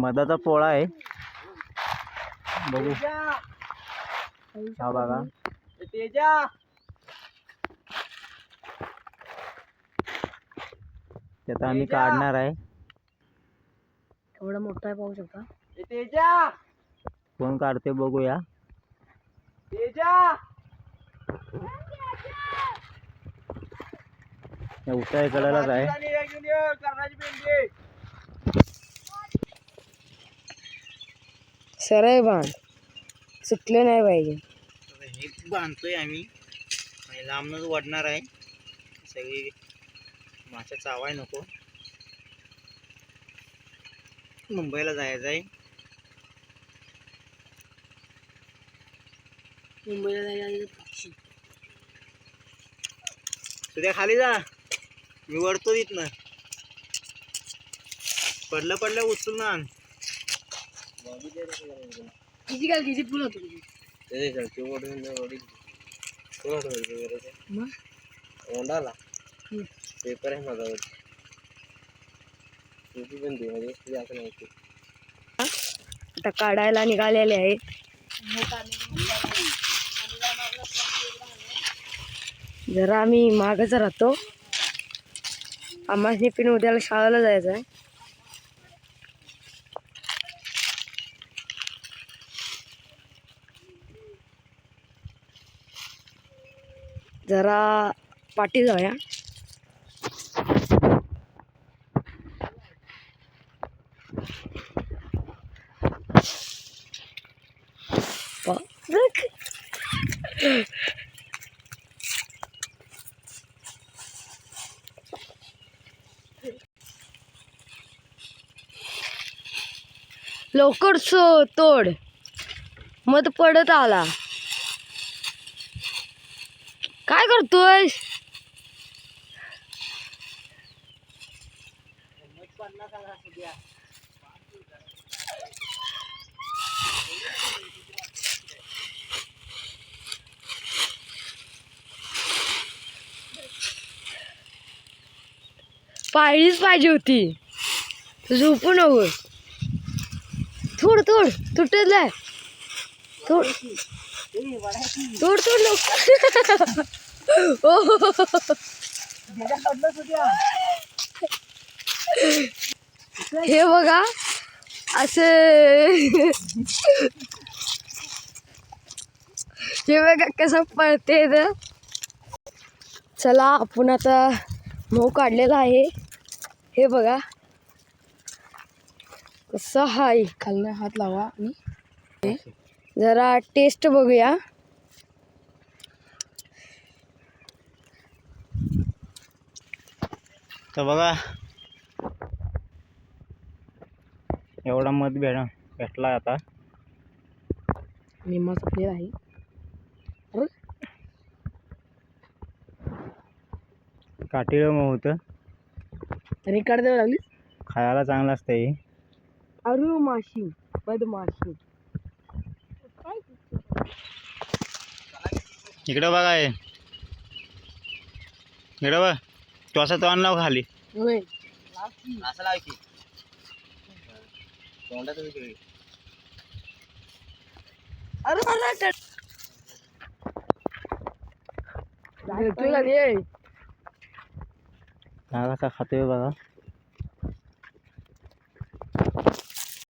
मधाचा पोळा आहे. बघू. हा बघा. तेजा. ते आता आम्ही काढणार आहे. एवढा मोठा आहे पाहू शकता. तेजा. कोण काढते बघूया. तेजा. या उसाच्या कडेलाच आहे सरळ बांध. सुटले नाही पाहिजे. हे बांधतोय आम्ही. आणि लांबनच वाढणार आहे. सगळी मासा चावाय नको. मुंबईला जायचं आहे. मुंबईला जायला पक्षी. तुझ्या खाली जा. मी वरतो तिथनं. पडलं पडलं उचलून ना आण. किती किती फुल होतो तुझी ओंडाला. पेपर आहे माझा किती पण दे म्हणजे तुझी असं आता काढायला निघालेले आहे जरा आम्ही मागच राहतो. आम्हाला पण उद्याला शाळेला जायचं आहे जरा पाठी जाऊया. लवकर सो तोड. मध पडत आला. करतोय? पाहिलीच पाहिजे होती. झोपू नको थोड थोड तुटल थोड थोड थोड लवकर हे बघा असे. हे बघा कसं पळते इथं. चला आपण आता मऊ काढलेला आहे. हे बघा. कसं हाय. खालनं हात लावा आणि. जरा टेस्ट बघूया. तर बघा. एवढा मध भेट भेटला आता. निम्मा संपलेला आहे. अरे, मग होतं. रेकॉर्ड द्यावं लागली खायला चांगलं असतं हे. अरू माशी बदमाशी. इकडं बघा हे. इकडं बघ. तो असा तो आणला खाली. होय. असं लाव की. तोंडात वेगळी अरे अरे भेटू लागले हा कसा खातोय बघा.